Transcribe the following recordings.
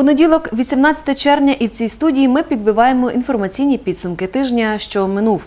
Понеділок, 18 червня, і в цій студії ми підбиваємо інформаційні підсумки тижня, що минув.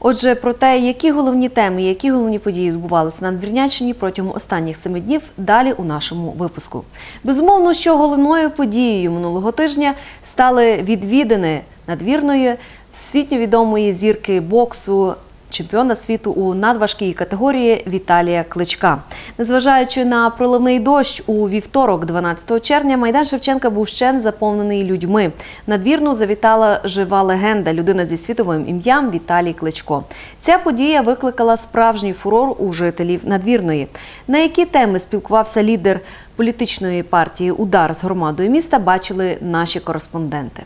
Отже, про те, які головні теми, які головні події відбувалися на Надвірнянщині протягом останніх семи днів, далі у нашому випуску. Безумовно, що головною подією минулого тижня стали відвідини надвірної всесвітньо відомої зірки боксу. Чемпіона світу у надважкій категорії Віталія Кличка. Незважаючи на проливний дощ у вівторок, 12 червня, майдан Шевченка був ще заповнений людьми. Надвірну завітала жива легенда, людина зі світовим ім'ям Віталій Кличко. Ця подія викликала справжній фурор у жителів надвірної. На які теми спілкувався лідер політичної партії Удар з громадою міста, бачили наші кореспонденти.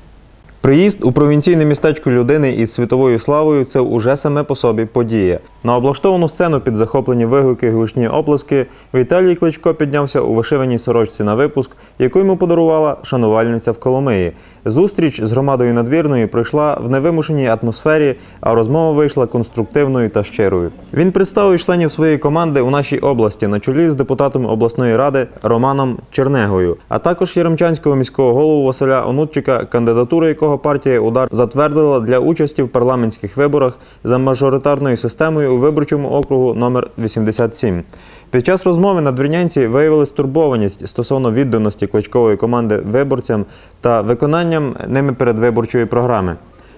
Приїзд у провінційне містечко людини із світовою славою це уже саме по собі подія. На облаштовану сцену під захоплені вигуки, гучні оплески Віталій Кличко піднявся у вишиваній сорочці на випуск, яку йому подарувала шанувальниця в Коломиї. Зустріч з громадою надвірної пройшла в невимушеній атмосфері, а розмова вийшла конструктивною та щирою. Він представив членів своєї команди у нашій області на чолі з депутатом обласної ради Романом Чернегою, а також Яремчанського міського голову Василя Онутчика, кандидатура якого партія Удар затвердила для участі в парламентських виборах за мажоритарною системою у виборчому округу номер 87. Під час розмови надвірнянці виявили стурбованість стосовно відданості кличкової команди виборцям та виконанням ними передвиборчої програми.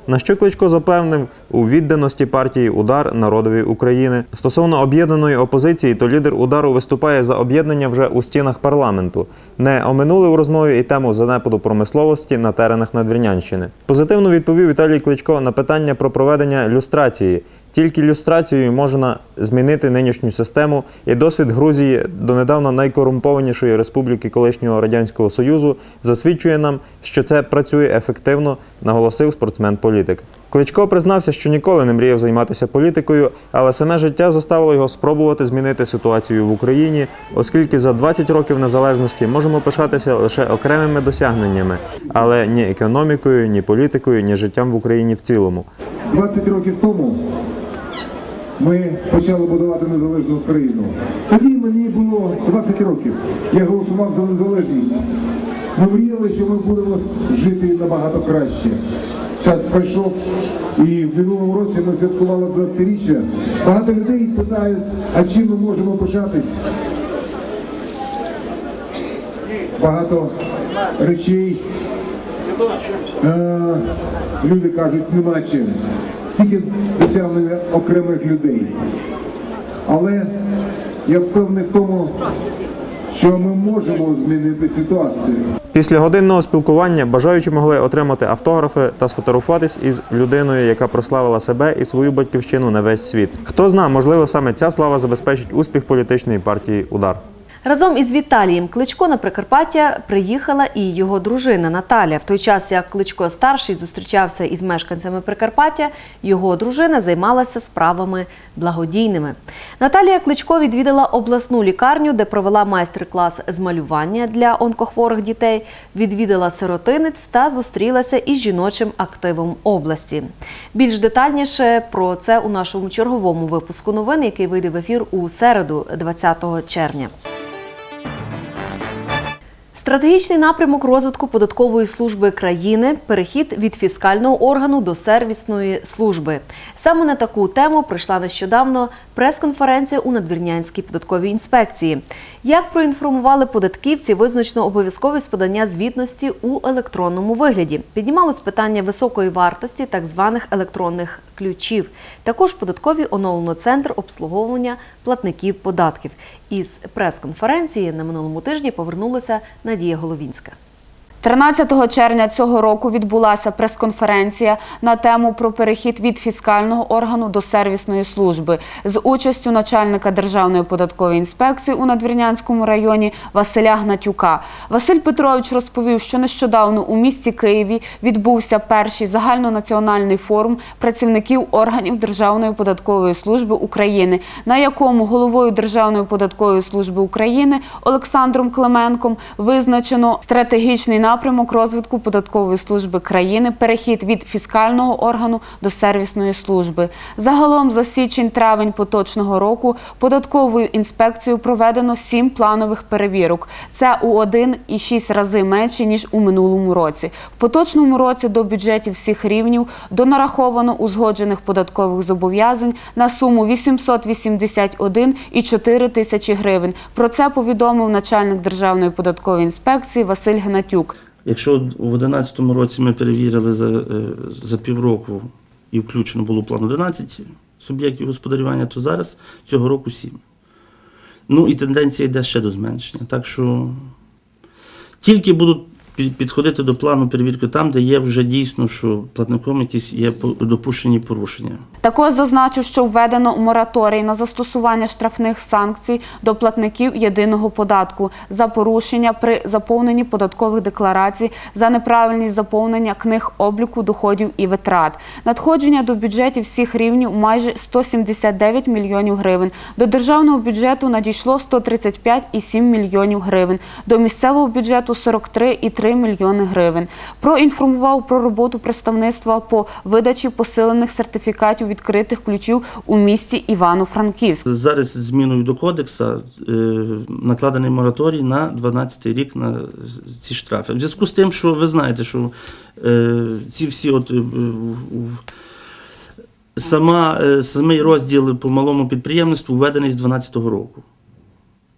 На що Кличко запевнив у відданості партії Удар народові України стосовно об'єднаної опозиції, то лідер удару виступає за об'єднання вже у стінах парламенту. Не оминули у розмові і тему занепаду промисловості на теренах Надвірнянщини. Позитивно відповів Віталій Кличко на питання про проведення люстрації. Тільки люстрацією можна змінити нинішню систему, і досвід Грузії, донедавна найкорумпованішої республіки колишнього радянського союзу, засвідчує нам, що це працює ефективно, наголосив спортсмен-політик. Кличко признався, що ніколи не мріяв займатися політикою, але саме життя заставило його спробувати змінити ситуацію в Україні, оскільки за 20 років незалежності можемо пишатися лише окремими досягненнями, але ні економікою, ні політикою, ні життям в Україні в цілому. 20 років тому ми почали будувати незалежну Україну. Тоді мені було 20 років. Я голосував за незалежність. Ми мріяли, що ми будемо жити набагато краще. Час пройшов, і в минулому році ми святкували 20-річчя. Багато людей питають, а чим ми можемо пишатись? Багато речей Е, люди кажуть, нема чим. Тільки досягнення окремих людей. Але я впевнений в тому, що ми можемо змінити ситуацію. Після годинного спілкування бажаючі могли отримати автографи та сфотографуватись із людиною, яка прославила себе і свою батьківщину на весь світ. Хто зна, можливо, саме ця слава забезпечить успіх політичної партії Удар. Разом із Віталієм Кличко на Прикарпаття приїхала і його дружина Наталя. В той час, як Кличко старший зустрічався із мешканцями Прикарпаття, його дружина займалася справами благодійними. Наталія Кличко відвідала обласну лікарню, де провела майстер-клас з малювання для онкохворих дітей, відвідала сиротинець та зустрілася із жіночим активом області. Більш детальніше про це у нашому черговому випуску новин, який вийде в ефір у середу, 20 червня. Стратегічний напрямок розвитку податкової служби країни перехід від фіскального органу до сервісної служби. Саме на таку тему прийшла нещодавно прес-конференція у надвірнянській податковій інспекції. Як проінформували податківці, визначено обов'язковість подання звітності у електронному вигляді. Піднімалось питання високої вартості так званих електронних ключів. Також податкові оновлено центр обслуговування платників податків. Із прес-конференції на минулому тижні повернулася Надія Головінська. 13 червня цього року відбулася прес-конференція на тему про перехід від фіскального органу до сервісної служби з участю начальника Державної податкової інспекції у Надвірнянському районі Василя Гнатюка. Василь Петрович розповів, що нещодавно у місті Києві відбувся перший загальнонаціональний форум працівників органів Державної податкової служби України, на якому головою Державної податкової служби України Олександром Клименком визначено стратегічний напрямок розвитку податкової служби країни, перехід від фіскального органу до сервісної служби. Загалом за січень-травень поточного року податковою інспекцією проведено сім планових перевірок. Це у 1,6 рази менше ніж у минулому році. В поточному році до бюджетів всіх рівнів донараховано узгоджених податкових зобов'язань на суму 881,4 тисячі гривень. Про це повідомив начальник Державної податкової інспекції Василь Гнатюк. Якщо в 2011 році ми перевірили за, е, за півроку і включено було план 11 суб'єктів господарювання, то зараз цього року 7. Ну і тенденція йде ще до зменшення. Так що тільки будуть підходити до плану перевірки там, де є вже дійсно, що платником якісь є допущені порушення. Також зазначу, що введено мораторій на застосування штрафних санкцій до платників єдиного податку за порушення при заповненні податкових декларацій, за неправильність заповнення книг обліку доходів і витрат. Надходження до бюджетів всіх рівнів майже 179 мільйонів гривень. До державного бюджету надійшло 135,7 мільйонів гривень. До місцевого бюджету 43,3 мільйони гривень. Проінформував про роботу представництва по видачі посилених сертифікатів відкритих ключів у місті Івано-Франківськ. Зараз зміною до кодексу е, накладений мораторій на 12 рік на ці штрафи. В зв'язку з тим, що ви знаєте, що е, ці всі от, е, сама, самий розділ по малому підприємництву введений з 2012 року.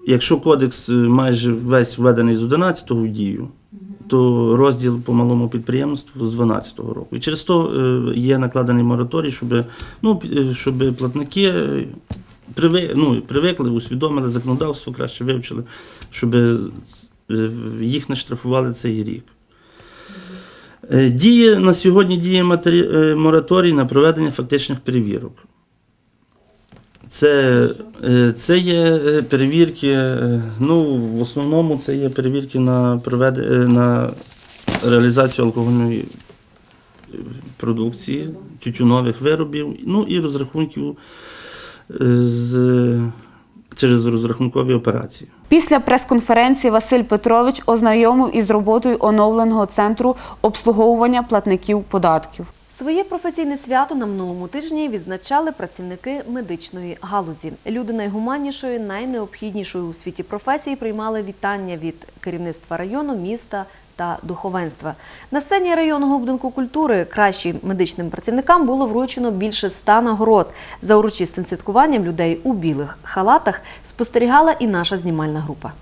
Якщо кодекс майже весь введений з 11 в дію, то розділ по малому підприємству з 2012 року. І через то е, є накладений мораторій, щоб, ну, е, щоб платники е, приви, ну, привикли, усвідомили законодавство, краще вивчили, щоб їх не штрафували цей рік. Діє на сьогодні діє мораторій на проведення фактичних перевірок. Це, е, це є е, перевірки, е, ну, в основному це є перевірки на, провед... е, на реалізацію алкогольної продукції, тютюнових виробів, ну і розрахунків з... через розрахункові операції. Після прес-конференції Василь Петрович ознайомив із роботою оновленого центру обслуговування платників податків. Своє професійне свято на минулому тижні відзначали працівники медичної галузі. Люди найгуманнішої, найнеобхіднішої у світі професії приймали вітання від керівництва району, міста та духовенства. На сцені районного будинку культури кращим медичним працівникам було вручено більше ста нагород. За урочистим святкуванням людей у білих халатах спостерігала і наша знімальна група.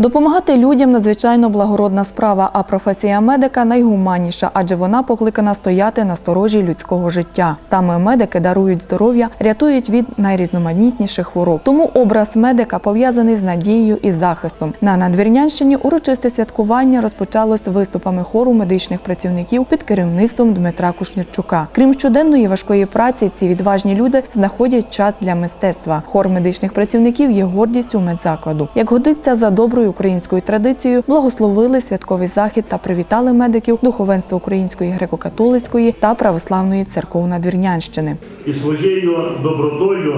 Допомагати людям надзвичайно благородна справа, а професія медика найгуманніша, адже вона покликана стояти на сторожі людського життя. Саме медики дарують здоров'я, рятують від найрізноманітніших хвороб. Тому образ медика пов'язаний з надією і захистом. На надвірнянщині урочисте святкування розпочалось виступами хору медичних працівників під керівництвом Дмитра Кушнірчука. Крім щоденної важкої праці, ці відважні люди знаходять час для мистецтва. Хор медичних працівників є гордістю медзакладу. Як годиться за доброю українською традицією, благословили святковий захід та привітали медиків духовенства Української греко-католицької та православної церков Надвірнянщини. і своєю добротою,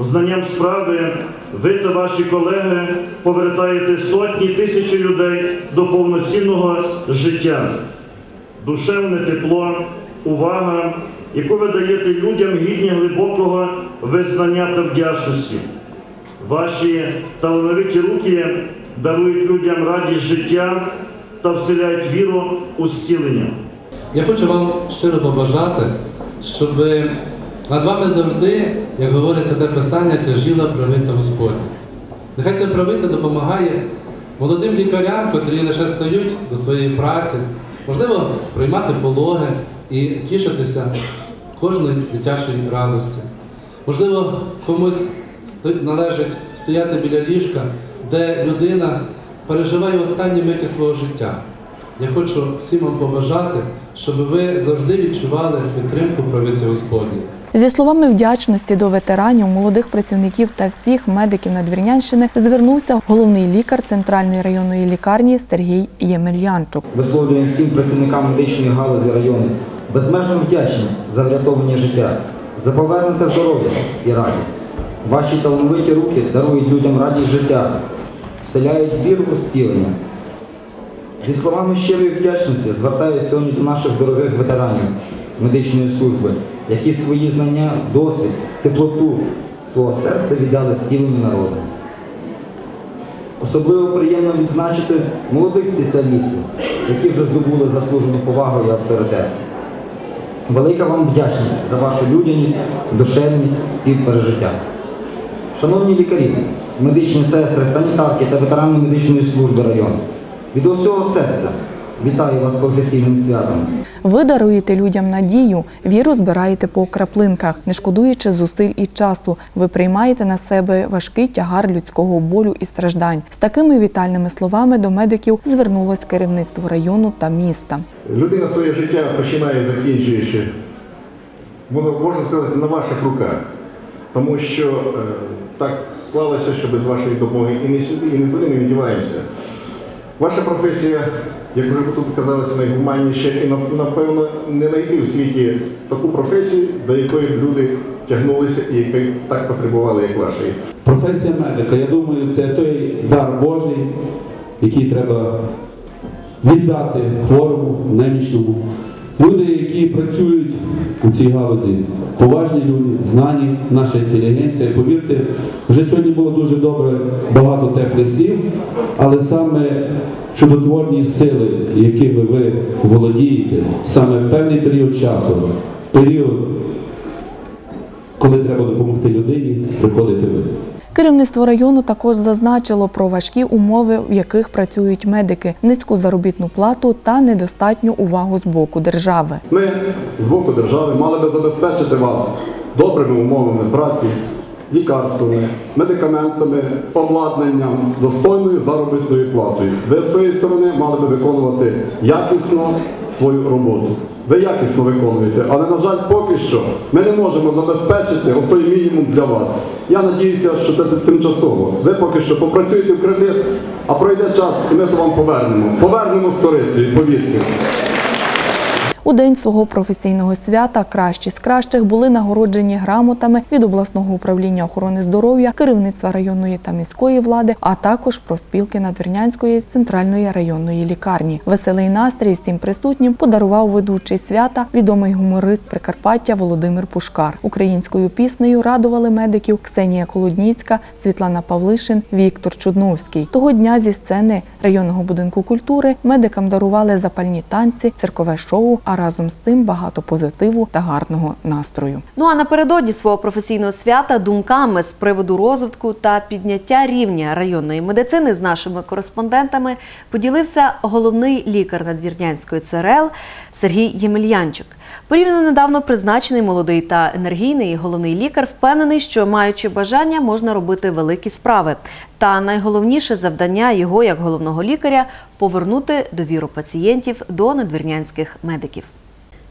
знанням справи, ви та ваші колеги повертаєте сотні тисячі людей до повноцінного життя, душевне тепло, увага, яку ви даєте людям гідні глибокого визнання та вдячності. Ваші талановиті руки дарують людям радість життя та вселяють віру у зцілення. Я хочу вам щиро побажати, щоб над вами завжди, як говорить святе Писання, тяжіла правиця Господня. Нехай ця правиця допомагає молодим лікарям, котрі лише стають до своєї праці, можливо, приймати пологи і тішитися кожної дитячої радості. Можливо, комусь належить стояти біля ліжка, де людина переживає останні миті свого життя. Я хочу всім вам побажати, щоб ви завжди відчували підтримку правиці Господньої. Зі словами вдячності до ветеранів, молодих працівників та всіх медиків Надвірнянщини звернувся головний лікар центральної районної лікарні Сергій Ємельянчук. Висловлюємо всім працівникам медичної галузі району безмежно вдячні за врятовані життя, за повернуте здоров'я і радість. Ваші талановиті руки дарують людям радість життя, вселяють віру у зцілення. Зі словами щирої вдячності звертаюся сьогодні до наших дорогих ветеранів медичної служби, які свої знання, досвід, теплоту свого серця віддали зціленню народу. Особливо приємно відзначити молодих спеціалістів, які вже здобули заслужену повагу і авторитет. Велика вам вдячність за вашу людяність, душевність, співпережиття. Шановні лікарі, медичні сестри, санітарки та ветерани медичної служби району, від усього серця вітаю вас професійним святом. Ви даруєте людям надію, віру збираєте по краплинках, не шкодуючи зусиль і часу. Ви приймаєте на себе важкий тягар людського болю і страждань. З такими вітальними словами до медиків звернулось керівництво району та міста. Людина своє життя починає закінчуючи, можна сказати, на ваших руках. Тому що е, так склалося, що без вашої допомоги і не сюди, і не туди не віддіваємося. Ваша професія, як вже тут казалося, найгуманніша і напевно не знайти в світі таку професію, до якої люди тягнулися і які так потребували, як вашої. Професія медика, я думаю, це той дар Божий, який треба віддати хворому, немічному. Люди, які працюють у цій галузі, поважні люди, знані, наша інтелігенція. Повірте, вже сьогодні було дуже добре, багато теплих слів, але саме чудотворні сили, якими ви володієте, саме в певний період часу, період, коли треба допомогти людині, приходите ви. Керівництво району також зазначило про важкі умови, в яких працюють медики, низьку заробітну плату та недостатню увагу з боку держави. Ми з боку держави мали би забезпечити вас добрими умовами праці, лікарствами, медикаментами, обладнанням, достойною заробітною платою. Ви з своєї сторони мали би виконувати якісно свою роботу. Ви якісно виконуєте, але, на жаль, поки що ми не можемо забезпечити той мінімум для вас. Я надіюся, що це тимчасово. Ви поки що попрацюєте в кредит, а пройде час, і ми то вам повернемо. Повернемо з корицею, повірте. У день свого професійного свята кращі з кращих були нагороджені грамотами від обласного управління охорони здоров'я, керівництва районної та міської влади, а також профспілки Надвірнянської центральної районної лікарні. Веселий настрій всім присутнім подарував ведучий свята, відомий гуморист Прикарпаття Володимир Пушкар. Українською піснею радували медиків Ксенія Колодніцька, Світлана Павлишин, Віктор Чудновський. Того дня зі сцени районного будинку культури медикам дарували запальні танці, циркове шоу, разом з тим багато позитиву та гарного настрою. Ну а напередодні свого професійного свята думками з приводу розвитку та підняття рівня районної медицини з нашими кореспондентами поділився головний лікар Надвірнянської ЦРЛ Сергій Ємельянчик. Порівняно недавно призначений молодий та енергійний головний лікар впевнений, що маючи бажання, можна робити великі справи. Та найголовніше завдання його як головного лікаря повернути довіру пацієнтів до надвірнянських медиків.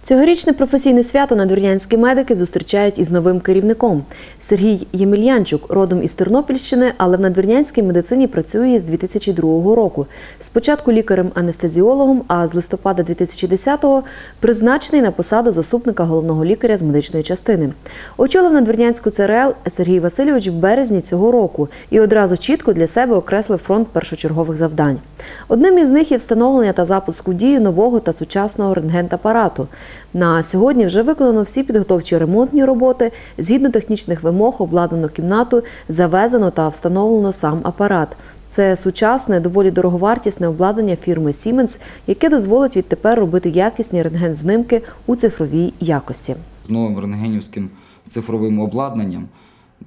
Цьогорічне професійне свято надвірнянські медики зустрічають із новим керівником. Сергій Ємельянчук родом із Тернопільщини, але в надвірнянській медицині працює з 2002 року. Спочатку лікарем-анестезіологом, а з листопада 2010-го призначений на посаду заступника головного лікаря з медичної частини. Очолив надвірнянську ЦРЛ Сергій Васильович в березні цього року і одразу чітко для себе окреслив фронт першочергових завдань. Одним із них є встановлення та запуск у дію нового та сучасного рентгентапарату. На сьогодні вже виконано всі підготовчі ремонтні роботи. Згідно технічних вимог, обладнано кімнату, завезено та встановлено сам апарат. Це сучасне, доволі дороговартісне обладнання фірми Siemens, яке дозволить відтепер робити якісні рентген-знимки у цифровій якості. з новим рентгенівським цифровим обладнанням,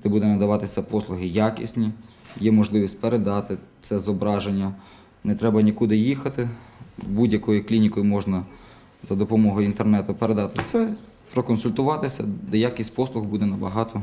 де буде надаватися послуги якісні, є можливість передати це зображення. Не треба нікуди їхати. Будь-якою клінікою можна за допомогою інтернету передати це, проконсультуватися, де якість послуг буде набагато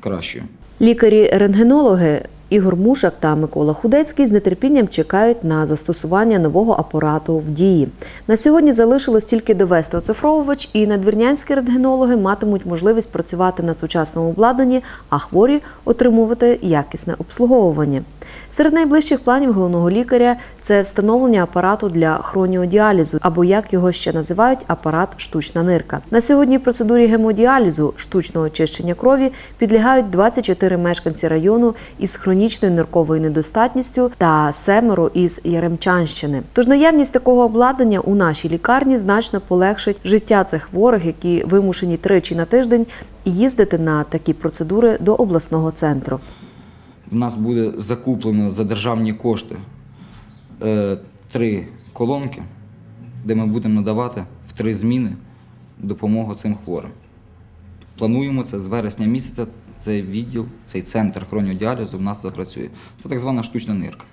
кращою. Лікарі-рентгенологи Ігор Мушак та Микола Худецький з нетерпінням чекають на застосування нового апарату в дії. На сьогодні залишилось тільки довести оцифровувач, і надвірнянські рентгенологи матимуть можливість працювати на сучасному обладнанні, а хворі отримувати якісне обслуговування. Серед найближчих планів головного лікаря це встановлення апарату для хроніодіалізу, або як його ще називають, апарат штучна нирка. На сьогодні процедурі гемодіалізу штучного очищення крові підлягають 24 чотири мешканці району із хронічною нирковою недостатністю та семеро із Яремчанщини. Тож наявність такого обладнання у нашій лікарні значно полегшить життя цих хворих, які вимушені тричі на тиждень їздити на такі процедури до обласного центру. В нас буде закуплено за державні кошти е, три колонки, де ми будемо надавати в три зміни допомогу цим хворим. Плануємо це з вересня місяця. Цей відділ, цей центр хроніодіалізу в нас запрацює. Це так звана штучна нирка.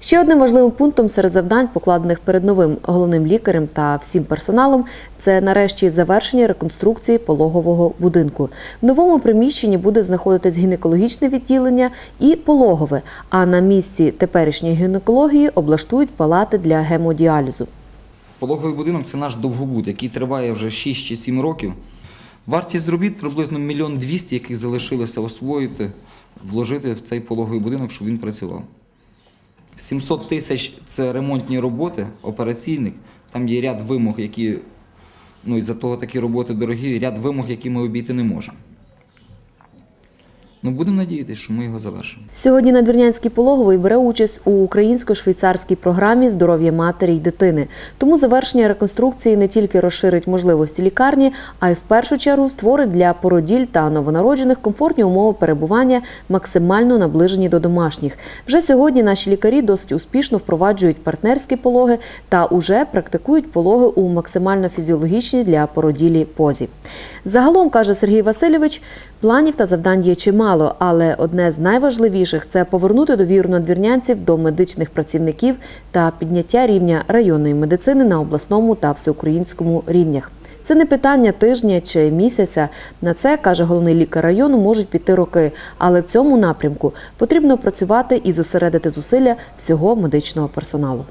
Ще одним важливим пунктом серед завдань, покладених перед новим головним лікарем та всім персоналом, це нарешті завершення реконструкції пологового будинку. В новому приміщенні буде знаходитись гінекологічне відділення і пологове. А на місці теперішньої гінекології облаштують палати для гемодіалізу. Пологовий будинок це наш довгобуд, який триває вже 6 чи 7 років. Вартість робіт приблизно мільйон двісті, яких залишилося освоїти, вложити в цей пологовий будинок, щоб він працював. 700 тисяч це ремонтні роботи операційних. Там є ряд вимог, які, ну і за того такі роботи дорогі, ряд вимог, які ми обійти не можемо. Ну, будемо надіятися, що ми його завершимо. Сьогодні надвірнянський пологовий бере участь у українсько-швейцарській програмі здоров'я матері й дитини. Тому завершення реконструкції не тільки розширить можливості лікарні, а й в першу чергу створить для породіль та новонароджених комфортні умови перебування, максимально наближені до домашніх. Вже сьогодні наші лікарі досить успішно впроваджують партнерські пологи та уже практикують пологи у максимально фізіологічній для породілі позі. Загалом каже Сергій Васильович, планів та завдань є чимало, але одне з найважливіших це повернути довіру надвірнянців до медичних працівників та підняття рівня районної медицини на обласному та всеукраїнському рівнях. Це не питання тижня чи місяця. На це каже головний лікар району, можуть піти роки, але в цьому напрямку потрібно працювати і зосередити зусилля всього медичного персоналу.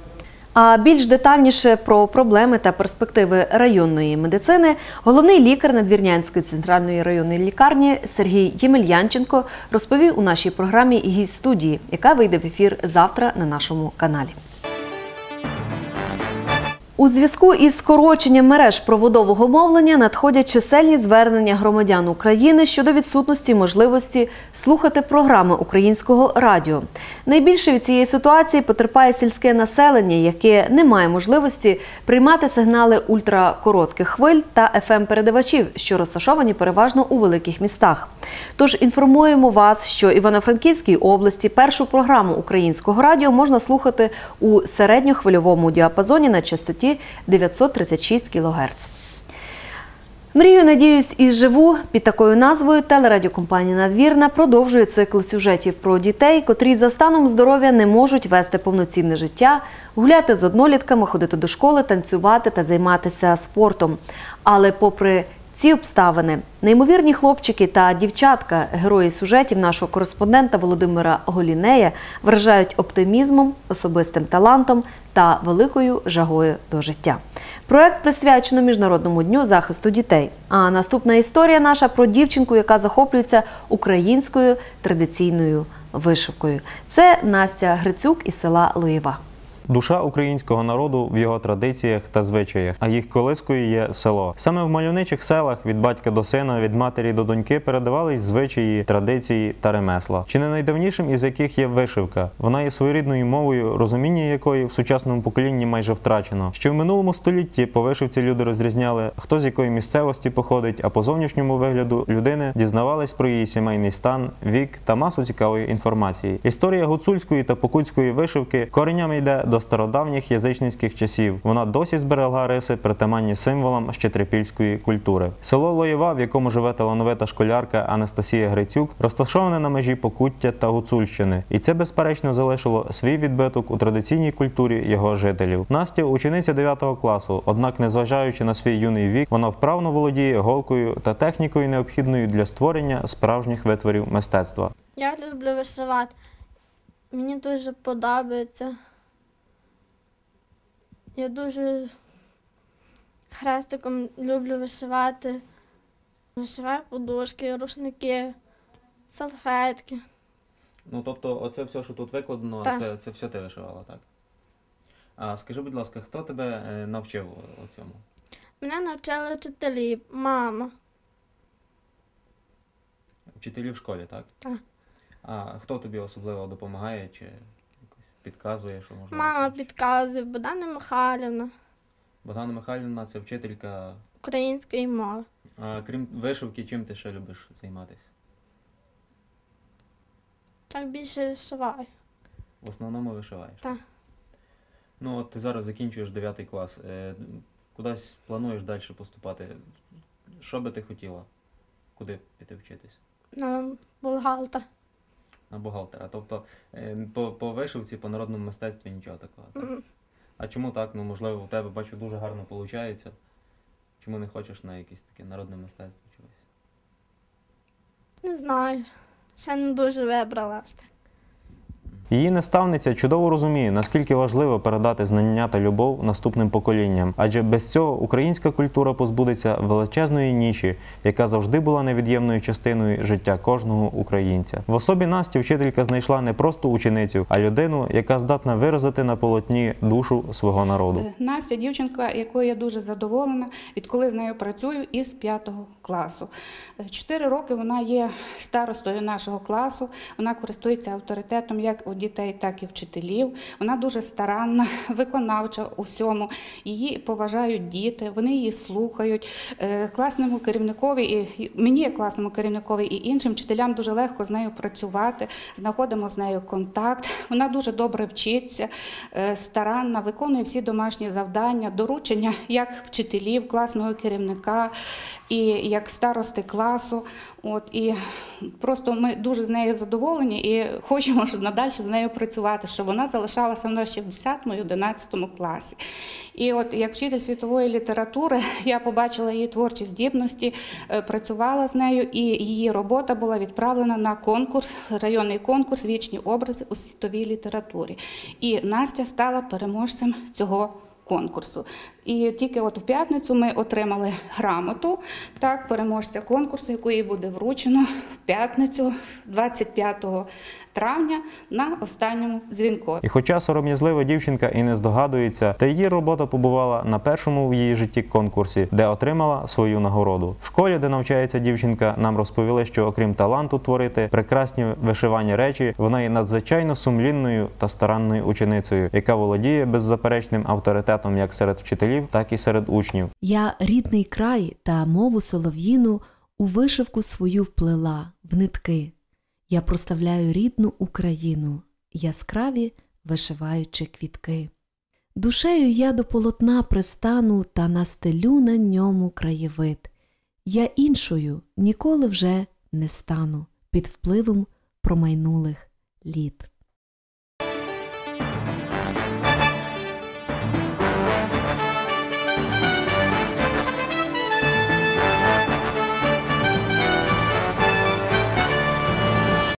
А більш детальніше про проблеми та перспективи районної медицини головний лікар Надвірнянської центральної районної лікарні Сергій Ємельянченко розповів у нашій програмі гість студії, яка вийде в ефір завтра на нашому каналі. У зв'язку із скороченням мереж проводового мовлення надходять чисельні звернення громадян України щодо відсутності можливості слухати програми українського радіо. Найбільше від цієї ситуації потерпає сільське населення, яке не має можливості приймати сигнали ультракоротких хвиль та fm передавачів що розташовані переважно у великих містах. Тож інформуємо вас, що Івано-Франківській області першу програму українського радіо можна слухати у середньохвильовому діапазоні на частоті 936 кГц. Мрію, надіюсь і живу під такою назвою телерадіокомпанія Надвірна продовжує цикл сюжетів про дітей, котрі за станом здоров'я не можуть вести повноцінне життя, гуляти з однолітками, ходити до школи, танцювати та займатися спортом. Але попри ці обставини, неймовірні хлопчики та дівчатка, герої сюжетів нашого кореспондента Володимира Голінея, вражають оптимізмом, особистим талантом та великою жагою до життя. Проект присвячено Міжнародному дню захисту дітей. А наступна історія наша про дівчинку, яка захоплюється українською традиційною вишивкою. Це Настя Грицюк із села Лоєва. Душа українського народу в його традиціях та звичаях, а їх колискою є село. Саме в мальовничих селах від батька до сина, від матері до доньки передавались звичаї, традиції та ремесла. Чи не найдавнішим із яких є вишивка? Вона є своєрідною мовою, розуміння якої в сучасному поколінні майже втрачено. Ще в минулому столітті по вишивці люди розрізняли, хто з якої місцевості походить, а по зовнішньому вигляду людини дізнавались про її сімейний стан, вік та масу цікавої інформації. Історія гуцульської та покутської вишивки коренями йде до стародавніх язичницьких часів. Вона досі зберегла риси, притаманні символам щетрепільської культури. Село Лоєва, в якому живе талановита школярка Анастасія Грицюк, розташоване на межі Покуття та Гуцульщини, і це безперечно залишило свій відбиток у традиційній культурі його жителів. Настя учениця 9 класу, однак, незважаючи на свій юний вік, вона вправно володіє голкою та технікою, необхідною для створення справжніх витворів мистецтва. Я люблю вишивати. Мені дуже подобається. Я дуже хрестиком люблю вишивати. Вишиваю подушки, рушники, салфетки. Ну тобто, оце все, що тут викладено, Так. це, це все ти вишивала, так? А скажи, будь ласка, хто тебе е, навчив у цьому? Мене навчали вчителі, мама. вчителі в школі, так? Так. А хто тобі особливо допомагає чи підказує, що можна? Мама підказує, Богдана Михайлівна, Богдана Михайлівна це вчителька. української мови. А крім вишивки, чим ти ще любиш займатися? Так більше вишиваю. В основному вишиваєш. Так. Ну, от ти зараз закінчуєш 9 клас. Е, кудись плануєш далі поступати. Що би ти хотіла? Куди піти вчитись? На бухгалтер. На бухгалтера. Тобто е, по, по вишивці, по народному мистецтві нічого такого. Так? А чому так? Ну, можливо, у тебе бачу дуже гарно виходить. Чому не хочеш на якесь таке народне мистецтво чогось? Не знаю. Ще не дуже вибрала. так. Її наставниця чудово розуміє, наскільки важливо передати знання та любов наступним поколінням, адже без цього українська культура позбудеться величезної ніші, яка завжди була невід'ємною частиною життя кожного українця. В особі Насті вчителька знайшла не просто ученицю, а людину, яка здатна виразити на полотні душу свого народу. Е, Настя дівчинка, якою я дуже задоволена, відколи з нею працюю із п'ятого класу. Е, Чотири роки вона є старостою нашого класу. Вона користується авторитетом як у дітей, так і вчителів. Вона дуже старанна, виконавча у всьому. Її поважають діти, вони її слухають. Е, Класному керівникові і мені, як класному керівникові, і іншим вчителям дуже легко з нею працювати. Знаходимо з нею контакт. Вона дуже добре вчиться, е, старанна, виконує всі домашні завдання, доручення як вчителів, класного керівника і як старости класу. От і просто ми дуже з нею задоволені і хочемо ж надалі з нею працювати, щоб вона залишалася нас ще в 10-11 класі. І от як вчитель світової літератури я побачила її творчі здібності, е, працювала з нею, і її робота була відправлена на конкурс, районний конкурс Вічні образи у світовій літературі. І Настя стала переможцем цього конкурсу. І тільки от в п'ятницю ми отримали грамоту так, переможця конкурсу, яку їй буде вручено в п'ятницю, 25 травня, на останньому дзвінку. І хоча сором'язлива дівчинка і не здогадується, та її робота побувала на першому в її житті конкурсі, де отримала свою нагороду. В школі, де навчається дівчинка, нам розповіли, що окрім таланту творити прекрасні вишивані речі, вона є надзвичайно сумлінною та старанною ученицею, яка володіє беззаперечним авторитетом як серед вчителів, так і серед учнів. Я рідний край та мову солов'їну у вишивку свою вплела в нитки. Я проставляю рідну Україну, яскраві вишиваючи квітки. Душею я до полотна пристану та настелю на ньому краєвид. Я іншою ніколи вже не стану під впливом промайнулих літ.